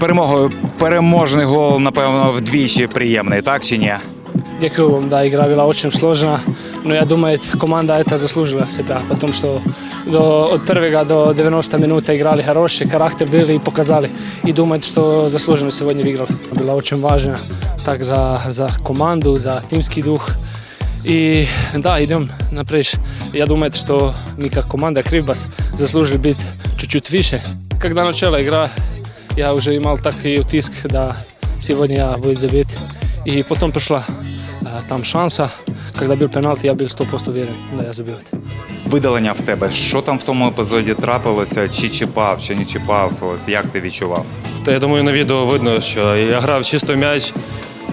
перемогою. Переможний гол, напевно, вдвічі приємний, так чи ні? Дякую вам, да, игра была очень сложна, но я думаю, команда это заслужила себя, потому что до, от первого до 90 минут играли хороший, характер были и показали. И думаю, что заслуженно сегодня выиграл. Было очень важно так за, за команду, за тимский дух. И да, идем напрежь. Я думаю, что мы как команда Кривбас заслужили быть чуть-чуть выше. Когда начала игра, я уже имел такой утиск, да, сегодня я буду забить. И потом пришла а, там шанса. Когда был пенальти, я был 100% уверен, да, я забил это. Видалення в тебе. Що там в тому епізоді трапилося? Чи чіпав, чи не чіпав? От як ти відчував? Та я думаю, на відео видно, що я грав чисто в м'яч.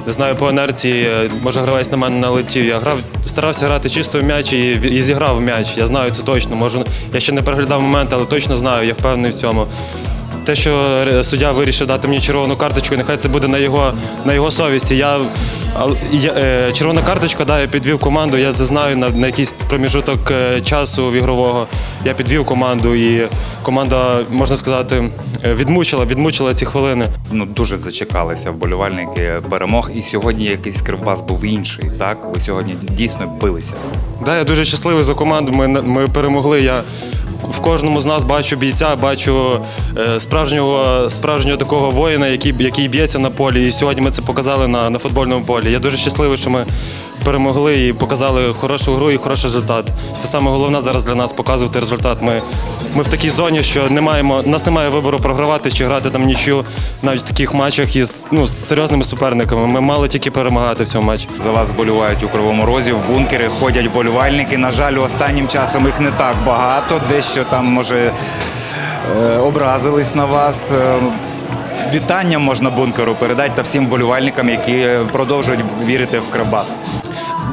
Не знаю, по інерції, е, може гравець на мене налетів. Я грав, старався грати чисто в м'яч і, і зіграв в м'яч. Я знаю це точно. Можу, я ще не переглядав момент, але точно знаю, я впевнений в цьому. Те, що суддя вирішив дати мені червону карточку, нехай це буде на його, на його совісті. Я, я, е, червона карточка, да, я підвів команду, я це знаю на, на якийсь проміжуток е, часу в ігрового. Я підвів команду, і команда, можна сказати, е, відмучила, відмучила ці хвилини. Ну дуже зачекалися вболівальники перемог. І сьогодні якийсь кривбас був інший. Так, ви сьогодні дійсно билися. Да, я дуже щасливий за команду. Ми, ми перемогли. Я в кожному з нас бачу бійця, бачу е, справжнього, справжнього такого воїна, який, який б'ється на полі. І сьогодні ми це показали на, на футбольному полі. Я дуже щасливий, що ми перемогли і показали хорошу гру і хороший результат. Це саме головне зараз для нас показувати результат. Ми, ми в такій зоні, що не маємо, нас немає вибору програвати чи грати там нічю навіть в таких матчах із ну, з серйозними суперниками. Ми мали тільки перемагати в цьому матчі. За вас вболівають у кривому розі, в бункери ходять вболівальники. На жаль, останнім часом їх не так багато. Дещо там може е, образились на вас. Е, Вітання можна бункеру передати та всім вболівальникам, які продовжують вірити в Кривбас.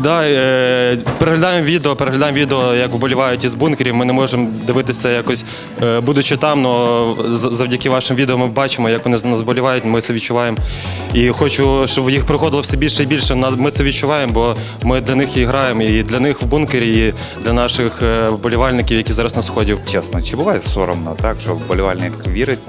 Да, е, переглядаємо відео, переглядаємо відео, як вболівають із бункерів. Ми не можемо дивитися якось, е, будучи там, але завдяки вашим відео ми бачимо, як вони за нас вболівають, ми це відчуваємо. І хочу, щоб їх приходило все більше і більше. Ми це відчуваємо, бо ми для них і граємо. І для них в бункері, і для наших е, вболівальників, які зараз на сході. Чесно, чи буває соромно, так, що вболівальник вірить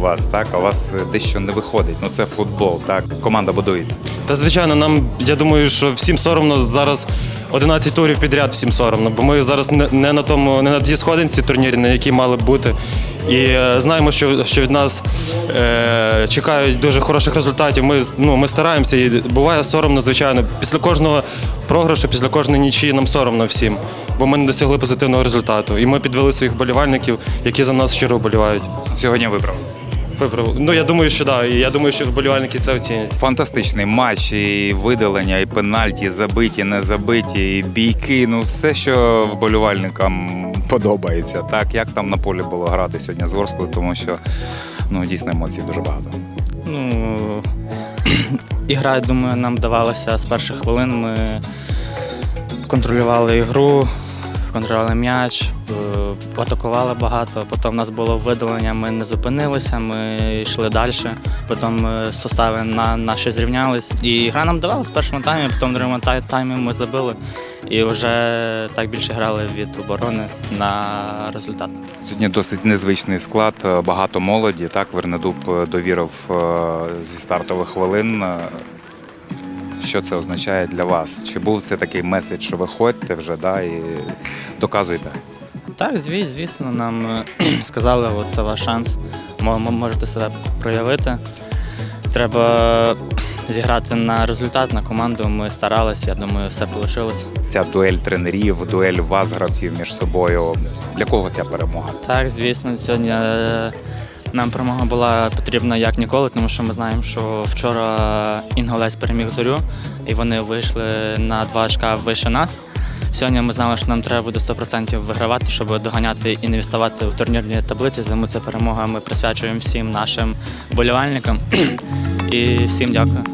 вас, так, а у вас дещо не виходить. Ну це футбол, так, команда будується. Та звичайно, нам я думаю, що всім соромно зараз 11 турів підряд всім соромно, бо ми зараз не, не на тому, не на тій сходинці турнірі, на якій мали б бути. І е, знаємо, що, що від нас е, чекають дуже хороших результатів. Ми, ну, ми стараємося і буває соромно, звичайно. Після кожного програшу, після кожної нічі нам соромно всім, бо ми не досягли позитивного результату. І ми підвели своїх вболівальників, які за нас щиро вболівають. Сьогодні виправ. Виправ- Ну я думаю, що так. Да. І я думаю, що вболівальники це оцінять. Фантастичний матч, і видалення, і пенальті, і забиті, не забиті, і бійки. Ну все, що вболівальникам подобається. Так, як там на полі було грати сьогодні з Ворською, тому що ну дійсно емоцій дуже багато. Ну, ігра, думаю, нам давалася з перших хвилин. Ми контролювали ігру, контролювали м'яч, е, атакували багато. Потім в нас було видалення, ми не зупинилися, ми йшли далі. Потім е, состави на наші зрівнялись. І гра нам давалась в першому таймі, потім в другому таймі ми забили. І вже так більше грали від оборони на результат. Сьогодні досить незвичний склад, е, багато молоді. Так, Вернедуб довірив зі стартових хвилин. Що це означає для вас? Чи був це такий меседж, що ви ходьте вже да, і доказуйте? Так, звісно, звісно, нам е, сказали, от це ваш шанс. Мо- Можете себе проявити. Треба зіграти на результат, на команду. Ми старалися, я думаю, все вийшло. Ця дуель тренерів, дуель вас, гравців між собою. Для кого ця перемога? Так, звісно, сьогодні е, нам перемога була потрібна як ніколи, тому що ми знаємо, що вчора Інголець переміг зорю, і вони вийшли на два очка вище нас. Сьогодні ми знали, що нам треба буде 100% вигравати, щоб доганяти і не відставати в турнірній таблиці. Тому ця перемога ми присвячуємо всім нашим болівальникам. І всім дякую.